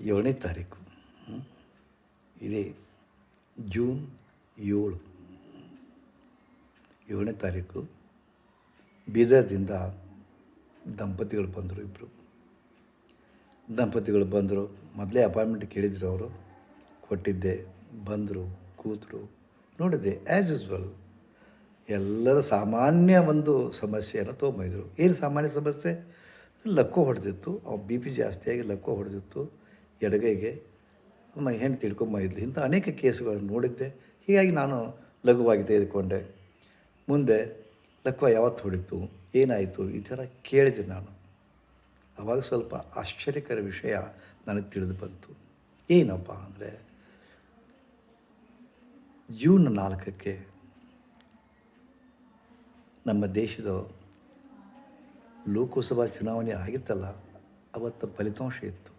ಏಳನೇ ತಾರೀಕು. ಇದೇ ಜೂನ್ ಏಳು. ಏಳನೇ ತಾರೀಕು ಬೀದರ್ದಿಂದ ದಂಪತಿಗಳು ಬಂದರು ಇಬ್ಬರು ದಂಪತಿಗಳು ಬಂದರು. ಮೊದಲೇ ಅಪಾಯಿಂಟ್ಮೆಂಟ್ ಕೇಳಿದ್ರು ಅವರು. ಕೊಟ್ಟಿದ್ದೆ, ಬಂದರು, ಕೂತರು. ನೋಡಿದೆ ಆ್ಯಸ್ ಯೂಸ್ವಲ್ ಎಲ್ಲರ ಸಾಮಾನ್ಯ ಒಂದು ಸಮಸ್ಯೆಯನ್ನು ತೊಗೊಂಬೈದರು ಏನು ಸಾಮಾನ್ಯ ಸಮಸ್ಯೆ? ಲಕ್ಕೋ ಹೊಡೆದಿತ್ತು. ಬಿ ಪಿ ಜಾಸ್ತಿಯಾಗಿ ಲಕ್ಕೋ ಹೊಡೆದಿತ್ತು. ಎಡಗೈಗೆ ಹೆಣ್ಣು ತಿಳ್ಕೊಂಬಂದಿದ್ಲು ಇಂಥ ಅನೇಕ ಕೇಸುಗಳನ್ನು ನೋಡಿದ್ದೆ. ಹೀಗಾಗಿ ನಾನು ಲಘುವಾಗಿ ತೆಗೆದುಕೊಂಡೆ. ಮುಂದೆ, ಲಕ್ವ, ಯಾವತ್ತು ಹೊಡಿತು? ಏನಾಯಿತು? ಈ ಥರ ಕೇಳಿದೆ ನಾನು. ಆವಾಗ ಸ್ವಲ್ಪ ಆಶ್ಚರ್ಯಕರ ವಿಷಯ ನನಗೆ ತಿಳಿದು ಬಂತು. ಏನಪ್ಪ ಅಂದರೆ, ಜೂನ್ ನಾಲ್ಕಕ್ಕೆ ನಮ್ಮ ದೇಶದ ಲೋಕಸಭಾ ಚುನಾವಣೆ ಆಗಿತ್ತಲ್ಲ, ಅವತ್ತು ಫಲಿತಾಂಶ ಇತ್ತು.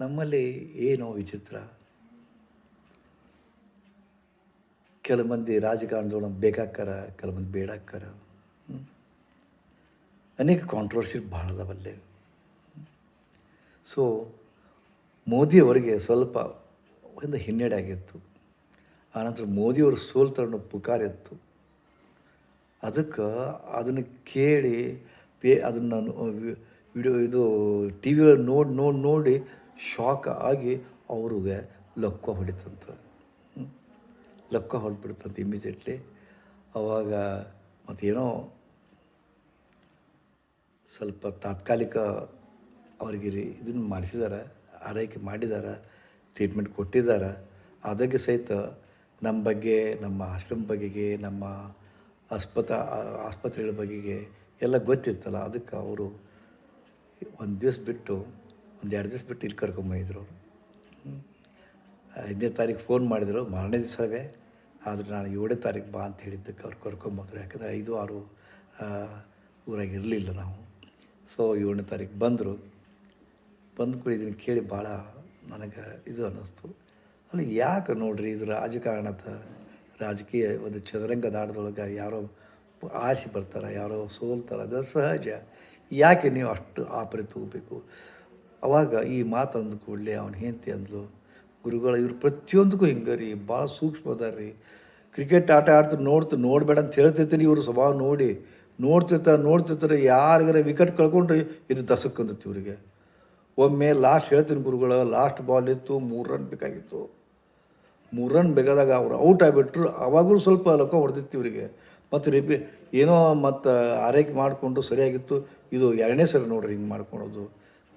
ನಮ್ಮಲ್ಲಿ ಏನೋ ವಿಚಿತ್ರ. ಕೆಲವು ಮಂದಿ ರಾಜಕಾರಣದೊಳಗೆ ಬೇಕಾಕ್ಕಾರ ಕೆಲವು ಮಂದಿ ಬೇಡಾಕ್ಕಾರ. ಅನೇಕ ಕಾಂಟ್ರವರ್ಸಿ ಭಾಳ ಅದಾವಲ್ಲೇ. ಸೊ ಮೋದಿಯವರಿಗೆ ಸ್ವಲ್ಪ ಒಂದು ಹಿನ್ನಡೆ ಆಗಿತ್ತು. ಆನಂತರ ಮೋದಿಯವರು ಸೋಲ್ತಾರೆ ಅನ್ನೋ ಪುಕಾರಿತ್ತು ಅದಕ್ಕೆ ಅದನ್ನು ಕೇಳಿ ಪೇ ಅದನ್ನು ವಿಡಿಯೋ ಇದು ಟಿ ವಿ ನೋಡಿ ನೋಡಿ ನೋಡಿ ಶಾಕ್ ಆಗಿ ಅವ್ರಿಗೆ ಲೊಕ್ಕ ಹೊಡಿತಂತ ಲಕ್ಕ ಹೊಡ್ಬಿಡ್ತಂತ ಇಮಿಡಿಯೇಟ್ಲಿ ಅವಾಗ ಮತ್ತೇನೋ ಸ್ವಲ್ಪ ತಾತ್ಕಾಲಿಕ ಅವರಿಗೆ ಇದನ್ನು ಮಾಡಿಸಿದ್ದಾರೆ ಆರೈಕೆ ಮಾಡಿದ್ದಾರೆ ಟ್ರೀಟ್ಮೆಂಟ್ ಕೊಟ್ಟಿದ್ದಾರೆ ಅದಕ್ಕೆ ಸಹಿತ ನಮ್ಮ ಬಗ್ಗೆ, ನಮ್ಮ ಆಶ್ರಮ ಬಗೆಗೆ, ನಮ್ಮ ಆಸ್ಪತ, ಆಸ್ಪತ್ರೆಗಳ ಬಗೆಗೆ ಎಲ್ಲ ಗೊತ್ತಿತ್ತಲ್ಲ. ಅದಕ್ಕೆ ಅವರು ಒಂದು ದಿವಸ ಬಿಟ್ಟು ಒಂದು ಎರಡು ದಿವಸ ಬಿಟ್ಟು ಇಲ್ಲಿ ಕರ್ಕೊಂಬಂದಿದ್ರು ಅವರು. ಐದನೇ ತಾರೀಕು ಫೋನ್ ಮಾಡಿದರು, ಮಾರನೇ ದಿವಸವೇ. ಆದರೆ ನಾನು ಏಳನೇ ತಾರೀಕು ಬಾ ಅಂತ ಹೇಳಿದ್ದಕ್ಕೆ ಅವ್ರು ಕರ್ಕೊಂಬಂದರು. ಯಾಕಂದರೆ ಐದು, ಆರು ಊರಾಗ ಇರಲಿಲ್ಲ ನಾವು. ಸೊ ಏಳನೇ ತಾರೀಕು ಬಂದರು. ಬಂದ ಕೂಡ ಇದನ್ನು ಕೇಳಿ ಭಾಳ ನನಗೆ ಇದು ಅನ್ನಿಸ್ತು. ಅಲ್ಲಿ ಯಾಕೆ ನೋಡ್ರಿ ಇದು ರಾಜಕಾರಣದ ರಾಜಕೀಯ ಒಂದು ಚದುರಂಗದ ಆಟದೊಳಗೆ ಯಾರೋ ಆಸೆ ಬರ್ತಾರೆ ಯಾರೋ ಸೋಲ್ತಾರೆ, ಅದು ಸಹಜ. ಯಾಕೆ ನೀವು ಅಷ್ಟು ಆಪರೆ ತಗೋಬೇಕು? ಅವಾಗ ಈ ಮಾತು ಅಂದ ಕೂಡಲೇ ಅವನ ಹೆಂಡತಿ ಅಂದ್ಲು, ಗುರುಗಳು, ಇವ್ರು ಪ್ರತಿಯೊಂದಕ್ಕೂ ಹಿಂಗೆ ರೀ, ಭಾಳ ಸೂಕ್ಷ್ಮ ಅದಾರ ರೀ. ಕ್ರಿಕೆಟ್ ಆಟ ಆಡ್ತಾರೆ ನೋಡ್ತು, ನೋಡಬೇಡ ಅಂತ ಹೇಳ್ತಿರ್ತೀನಿ ಇವರು ಸ್ವಭಾವ ನೋಡಿ. ನೋಡ್ತಿರ್ತಾರೆ ನೋಡ್ತಿರ್ತಾರೆ, ಯಾರಿಗಾರ ವಿಕೆಟ್ ಕಳ್ಕೊಂಡ್ರೆ ಇದು ದಸಕ್ಕಂದತ್ತು ಇವರಿಗೆ. ಒಮ್ಮೆ ಲಾಸ್ಟ್ ಹೇಳ್ತೀನಿ ಗುರುಗಳು ಲಾಸ್ಟ್ ಬಾಲ್ ಇತ್ತು ಮೂರು ರನ್ ಬೇಕಾಗಿತ್ತು. ಮೂರು ರನ್ ಬೇಕಾದಾಗ ಅವ್ರು ಔಟ್ ಆಗಿಬಿಟ್ರು, ಅವಾಗಲೂ ಸ್ವಲ್ಪ ಲಕ್ಕ ಹೊಡೆದಿತ್ತು ಇವರಿಗೆ. ಮತ್ತು ರಿಪಿ ಏನೋ ಮತ್ತು ಆರೈಕೆ ಮಾಡಿಕೊಂಡು ಸರಿಯಾಗಿತ್ತು, ಇದು ಎರಡನೇ ಸರಿ ನೋಡ್ರಿ ಹಿಂಗೆ ಮಾಡ್ಕೊಳೋದು.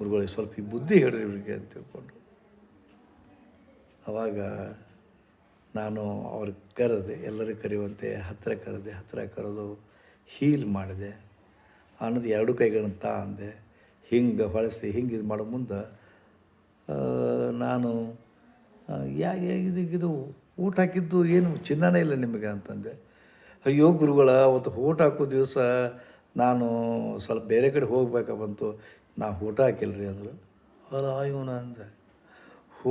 ಗುರುಗಳಿಗೆ ಸ್ವಲ್ಪ ಈ ಬುದ್ಧಿ ಹೇಳ್ರಿ ಇವರಿಗೆ ಅಂತ ತಿಳ್ಕೊಂಡು ಅವಾಗ ನಾನು ಅವ್ರಿಗೆ ಕರೆದೆ, ಎಲ್ಲರೂ ಕರೆಯುವಂತೆ, ಹತ್ತಿರ ಕರೆದೆ, ಹತ್ತಿರ ಕರೆದು ಹೀಲ್ ಮಾಡಿದೆ. ಅನ್ನೋದು ಎರಡು ಕೈಗಳನ್ನು ತಾ ಅಂದೆ. ಹಿಂಗೆ ಹೊಳಸಿ ಹಿಂಗೆ ಇದು ಮಾಡೋ ಮುಂದೆ ನಾನು ಯಾಕೆ ಇದು ಊಟ ಹಾಕಿದ್ದು ಏನು ಚಿನ್ನನೇ ಇಲ್ಲ ನಿಮಗೆ ಅಂತಂದೆ. ಅಯ್ಯೋ ಗುರುಗಳ, ಅವತ್ತು ಊಟ ಹಾಕೋ ದಿವಸ ನಾನು ಸ್ವಲ್ಪ ಬೇರೆ ಕಡೆ ಹೋಗ್ಬೇಕಾ ಬಂತು. ನಾ ಊಟ ಹಾಕಿಲ್ಲ ರೀ ಅಂದರು. ಅಲ್ಲ ಇವನ ಅಂದ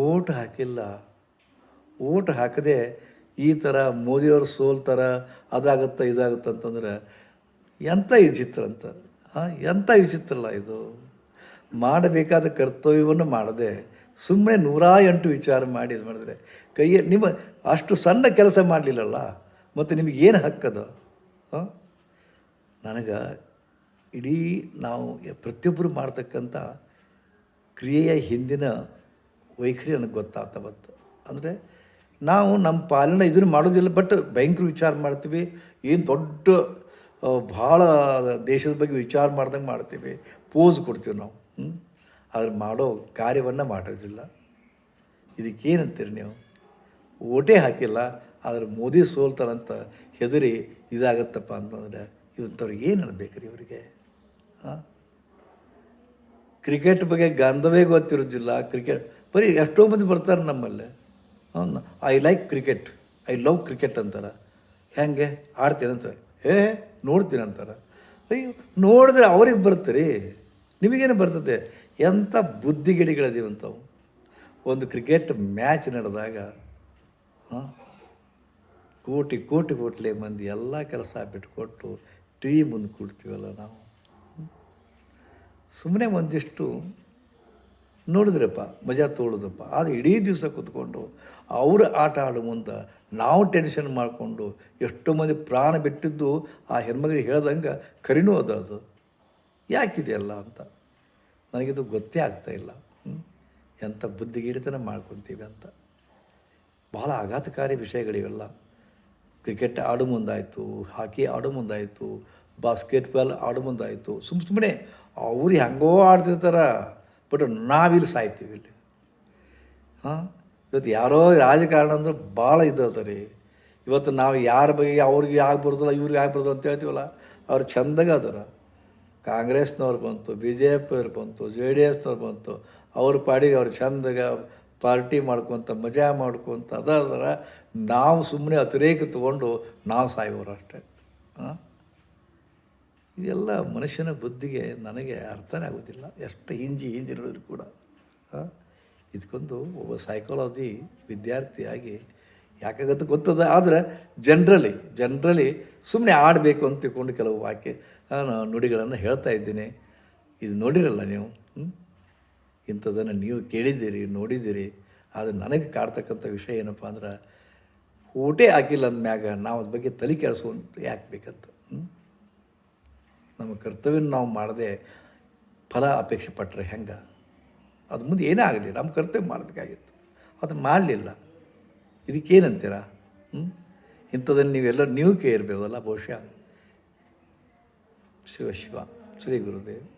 ಊಟ ಹಾಕಿಲ್ಲ. ಊಟ ಹಾಕದೆ ಈ ಥರ ಮೋದಿಯವ್ರ ಸೋಲ್ತಾರ ಅದಾಗತ್ತ ಇದಾಗುತ್ತೆ ಅಂತಂದ್ರೆ ಎಂಥ ವಿಚಿತ್ರ ಅಂತ. ಎಂಥ ವಿಚಿತ್ರಲ್ಲ ಇದು. ಮಾಡಬೇಕಾದ ಕರ್ತವ್ಯವನ್ನು ಮಾಡದೆ ಸುಮ್ಮನೆ ನೂರ ಎಂಟು ವಿಚಾರ ಮಾಡಿ ಇದು ಮಾಡಿದ್ರೆ ಕೈಯ ನಿಮ್ಮ ಅಷ್ಟು ಸಣ್ಣ ಕೆಲಸ ಮಾಡಲಿಲ್ಲಲ್ಲ, ಮತ್ತು ನಿಮಗೇನು ಹಕ್ಕದು? ಹಾಂ ನನಗೆ ಇಡೀ ನಾವು ಪ್ರತಿಯೊಬ್ಬರು ಮಾಡ್ತಕ್ಕಂಥ ಕ್ರಿಯೆಯ ಹಿಂದಿನ ವೈಖರಿ ನನಗೆ ಗೊತ್ತಾತ ಅಂದರೆ ನಾವು ನಮ್ಮ ಪಾಲನೆ ಇದನ್ನು ಮಾಡೋದಿಲ್ಲ ಬಟ್ ಭಯಂಕರ ವಿಚಾರ ಮಾಡ್ತೀವಿ, ಏನು ದೊಡ್ಡ ಭಾಳ ದೇಶದ ಬಗ್ಗೆ ವಿಚಾರ ಮಾಡ್ದಂಗೆ ಮಾಡ್ತೀವಿ ಪೋಸ್ ಕೊಡ್ತೀವಿ ನಾವು ಆದರೆ ಮಾಡೋ ಕಾರ್ಯವನ್ನು ಮಾಡೋದಿಲ್ಲ. ಇದಕ್ಕೇನಂತೀರಿ ನೀವು? ಓಟೇ ಹಾಕಿಲ್ಲ, ಆದರೆ ಮೋದಿ ಸೋಲ್ತಾರಂತ ಹೆದರಿ ಇದಾಗತ್ತಪ್ಪ ಅಂತಂದರೆ ಇವಂಥವ್ರಿಗೆ ಏನು ಅನ್ಬೇಕು ರೀ ಇವರಿಗೆ? ಕ್ರಿಕೆಟ್ ಬಗ್ಗೆ ಗಂಧವೇ ಗೊತ್ತಿರೋದಿಲ್ಲ ಕ್ರಿಕೆಟ್ ಬರೀ ಎಷ್ಟೋ ಮಂದಿ ಬರ್ತಾರೆ ನಮ್ಮಲ್ಲಿ. I like cricket I love cricket ಅಂತಾರೆ. ಹೆಂಗೆ? ಆಡ್ತೀನಂತ. ಏ ನೋಡ್ತೀನಿ ಅಂತಾರೆ ಅಯ್ಯೋ, ನೋಡಿದ್ರೆ ಅವ್ರಿಗೆ ಬರ್ತೀರಿ ನಿಮಗೇನು ಬರ್ತದೆ? ಎಂಥ ಬುದ್ಧಿಗಿಡಿಗಳದೀವಂಥವು ಒಂದು ಕ್ರಿಕೆಟ್ ಮ್ಯಾಚ್ ನಡೆದಾಗ ಕೋಟಿ ಕೋಟಿ, ಕೋಟ್ಲೆ ಮಂದಿ ಎಲ್ಲ ಕೆಲಸ ಬಿಟ್ಕೊಟ್ಟು ಟಿ ವಿ ಮುಂದೆ ಕೂಡ್ತೀವಲ್ಲ ನಾವು? ಸುಮ್ಮನೆ ಒಂದಿಷ್ಟು ನೋಡಿದ್ರಪ್ಪ, ಮಜಾ ತೋಳಿದ್ರಪ್ಪ ಆದರೆ ಇಡೀ ದಿವಸ ಕೂತ್ಕೊಂಡು ಅವ್ರ ಆಟ ಆಡೋ ಮುಂದೆ ನಾವು ಟೆನ್ಷನ್ ಮಾಡಿಕೊಂಡು ಎಷ್ಟೋ ಮಂದಿ ಪ್ರಾಣ ಬಿಟ್ಟಿದ್ದು ಆ ಹೆಣ್ಮಗಳಿಗೆ ಹೇಳ್ದಂಗೆ ಕರಿನೂ ಅದು ಅದು. ಯಾಕಿದೆಯಲ್ಲ ಅಂತ. ನನಗಿದು ಗೊತ್ತೇ ಆಗ್ತಾ ಇಲ್ಲ? ಎಂಥ ಬುದ್ಧಿಗೀಡಿತನ ಮಾಡ್ಕೊತೀವಿ ಅಂತ. ಬಹಳ ಆಘಾತಕಾರಿ ವಿಷಯಗಳಿವೆಲ್ಲ. ಕ್ರಿಕೆಟ್ ಆಡೋ ಮುಂದಾಯಿತು, ಹಾಕಿ ಆಡೋ ಮುಂದಾಯಿತು ಬಾಸ್ಕೆಟ್ಬಾಲ್ ಆಡೋ ಮುಂದಾಯಿತು. ಸುಮ್ಮ ಸುಮ್ಮನೆ ಅವ್ರು ಹೆಂಗೋ ಆಡ್ತಿರ್ತಾರ ಬಟ್ ನಾವಿಲ್ಲಿ ಸಾಯ್ತೀವಿ ಇಲ್ಲಿ. ಹಾಂ? ಇವತ್ತು ಯಾರೋ ರಾಜಕಾರಣ ಅಂದ್ರೆ ಭಾಳ ಇದ್ದಾವೆ ರೀ ಇವತ್ತು ನಾವು ಯಾರ ಬಗ್ಗೆ ಅವ್ರಿಗೆ ಆಗ್ಬಾರ್ದಲ್ಲ ಬರೋದಿಲ್ಲ ಇವ್ರಿಗೆ ಆಗ್ಬಾರ್ದು ಬರೋದು ಅಂತ ಹೇಳ್ತೀವಲ್ಲ, ಅವ್ರು ಚಂದಾಗ ಅದರ. ಕಾಂಗ್ರೆಸ್ನವ್ರು ಬಂತು ಬಿ ಜೆ ಪಿಯವ್ರು ಬಂತು, ಜೆ ಡಿ ಎಸ್ನವ್ರು ಬಂತು, ಅವ್ರ ಪಾಡಿಗೆ ಅವ್ರು ಚಂದಗ ಪಾರ್ಟಿ ಮಾಡ್ಕೊತ, ಮಜಾ ಮಾಡ್ಕೊತ ಅದಾದ್ರೆ, ನಾವು ಸುಮ್ಮನೆ ಅತಿರೇಕ ತೊಗೊಂಡು ನಾವು ಸಾಯೋರು ಅಷ್ಟೇ. ಹಾಂ? ಇದೆಲ್ಲ ಮನುಷ್ಯನ ಬುದ್ಧಿಗೆ ನನಗೆ ಅರ್ಥನೇ ಆಗೋದಿಲ್ಲ. ಎಷ್ಟು ಹಿಂಜಿ ಹಿಂದಿ ನೋಡಿದ್ರು ಕೂಡ ಇದಕ್ಕೊಂದು ಒಬ್ಬ ಸೈಕಾಲಜಿ ವಿದ್ಯಾರ್ಥಿಯಾಗಿ ಯಾಕಾಗತ್ತೆ ಗೊತ್ತದ? ಆದರೆ ಜನ್ರಲಿ ಜನ್ರಲಿ ಸುಮ್ಮನೆ ಆಡಬೇಕು ಅಂತ ತಿಳ್ಕೊಂಡು ಕೆಲವು ವಾಕ್ಯ ನುಡಿಗಳನ್ನು ಹೇಳ್ತಾ ಇದ್ದೀನಿ. ಇದು ನೋಡಿರಲ್ಲ ನೀವು? ಹ್ಞೂ ಇಂಥದ್ದನ್ನು ನೀವು ಕೇಳಿದ್ದೀರಿ, ನೋಡಿದ್ದೀರಿ. ಆದರೆ ನನಗೆ ಕಾಡ್ತಕ್ಕಂಥ ವಿಷಯ ಏನಪ್ಪ ಅಂದ್ರೆ, ಊಟೇ ಹಾಕಿಲ್ಲ ಅಂದಮ್ಯಾಗ ನಾವು ಅದ್ರ ಬಗ್ಗೆ ತಲೆ ಕೆಡಿಸ್ಕೊಂಡು ಯಾಕೆ ಬೇಕಂತ, ಹ್ಮ್? ನಮ್ಮ ಕರ್ತವ್ಯ ನಾವು ಮಾಡದೆ ಫಲ ಅಪೇಕ್ಷೆ ಪಟ್ಟರೆ ಹೆಂಗೆ? ಅದು ಮುಂದೆ ಏನೇ ಆಗಲಿ, ನಮ್ಮ ಕರ್ತವ್ಯ ಮಾಡಬೇಕಾಗಿತ್ತು. ಅದು ಮಾಡಲಿಲ್ಲ. ಇದಕ್ಕೇನಂತೀರ? ಹ್ಞೂ ಇಂಥದನ್ನು ನೀವೆಲ್ಲ, ನೀವು ಕೇಳಿರ್ಬೋದಲ್ಲ ಬಹುಶಃ. ಶಿವ ಶಿವ, ಶ್ರೀ ಗುರುದೇವ್.